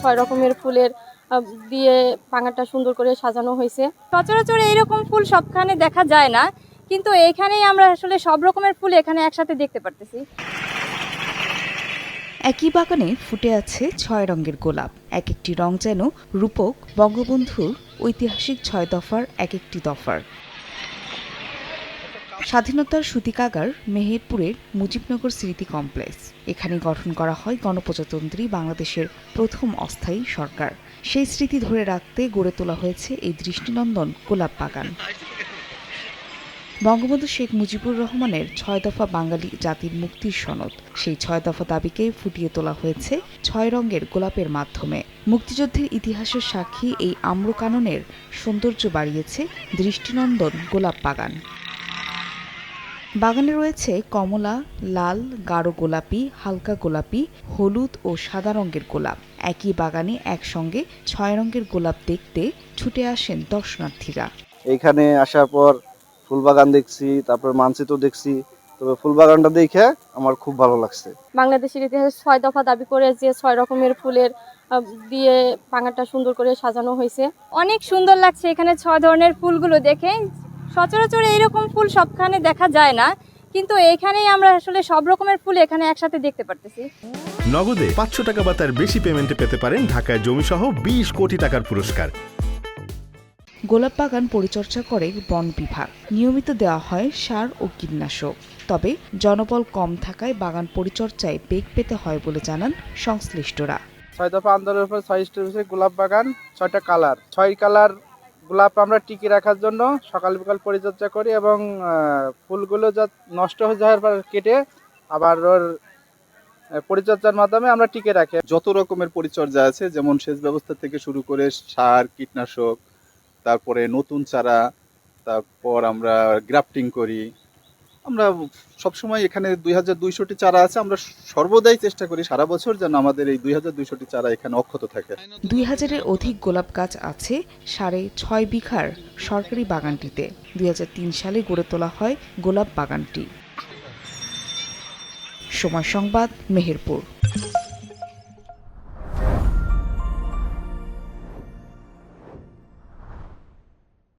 ছয় রকমের ফুলের দিয়ে বাগানটা সুন্দর করে সাজানো হয়েছে। সচরাচর এইরকম ফুল সবখানে দেখা যায় না, কিন্তু এখানেই আমরা আসলে সব রকমের ফুল এখানে একসাথে দেখতে পারতেছি। একই বাগানে ফুটে আছে ছয় রঙের গোলাপ এক একটি রং যেন রূপক, বঙ্গবন্ধুর ঐতিহাসিক ছয় দফার এক একটি দফার। স্বাধীনতার সুতিকাগার মেহেরপুরের মুজিবনগর স্মৃতি কমপ্লেক্স। এখানে গঠন করা হয় গণপ্রজাতন্ত্রী বাংলাদেশের প্রথম অস্থায়ী সরকার। সেই স্মৃতি ধরে রাখতে গড়ে তোলা হয়েছে এই দৃষ্টিনন্দন গোলাপ বাগান। বঙ্গবন্ধু শেখ মুজিবুর রহমানের ছয় দফা বাঙালি জাতির মুক্তির সনদ। সেই ছয় দফা দাবিকে ফুটিয়ে তোলা হয়েছে ছয় রঙের গোলাপের মাধ্যমে। মুক্তিযুদ্ধের ইতিহাসের সাক্ষী এই আম্রকাননের সৌন্দর্য বাড়িয়েছে দৃষ্টিনন্দন গোলাপ বাগান। বাগানে রয়েছে কমলা লাল গাঢ় গোলাপি হালকা গোলাপি হলুদ ও সাদা রঙের গোলাপ। একই বাগানে একসঙ্গে ছয় রঙের গোলাপ দেখতে ছুটে আসেন দর্শনার্থীরা। এখানে আসার পর ফুল বাগান দেখছি তারপর মানচিত্র দেখছি। তবে ফুল বাগানটা দেখে আমার খুব ভালো লাগছে। বাংলাদেশের ইতিহাসে ছয় দফা দাবি করে যে ছয় রকমের ফুলের দিয়ে বাগানটা সুন্দর করে সাজানো হয়েছে। অনেক সুন্দর লাগছে এখানে ছয় ধরনের ফুলগুলো দেখে। সচরাচর এইরকম ফুল সবখানে দেখা যায় না কিন্তু এখানেই আমরা আসলে সব রকমের ফুল এখানে একসাথে দেখতে পারতেছি। নগদে পাঁচশো টাকা বা তার বেশি পেমেন্টে পেতে পারেন ঢাকায় জমিসহ বিশ কোটি টাকার পুরস্কার। গোলাপ বাগান পরিচর্যা করে বন বিভাগ। নিয়মিত দেওয়া হয় সার ও কীটনাশক। তবে জনবল কম থাকায় বাগান পরিচর্যায় বেগ পেতে হয় বলে জানান সংশ্লিষ্টরা। ছয় দফা আন্দোলনের উপর ছয় স্টেপ হচ্ছে গোলাপ বাগান ছয়টা কালার। ছয় কালার গোলাপ আমরা টিকে রাখার জন্য সকাল বিকাল পরিচর্যা করি এবং ফুলগুলো যা নষ্ট হয়ে যাওয়ার পর কেটে আবার ওর পরিচর্যার মাধ্যমে আমরা টিকে রাখি। যত রকমের পরিচর্যা আছে, যেমন সেচ ব্যবস্থা থেকে শুরু করে সার, কীটনাশক, তারপরে নতুন চারা, তারপর আমরা গ্রাফটিং করি আমরা সবসময় এখানে দুই হাজার দুইশোটি চারা আছে, আমরা সর্বদাই চেষ্টা করি সারা বছর যেন আমাদের এই দুই হাজার দুইশোটি চারা এখানে অক্ষত থাকে। দুই হাজারের অধিক গোলাপ গাছ আছে সাড়ে ছয় বিঘার সরকারি বাগানটিতে। দুই তিন সালে গড়ে তোলা হয় গোলাপ বাগানটি। সময় সংবাদ, মেহেরপুর।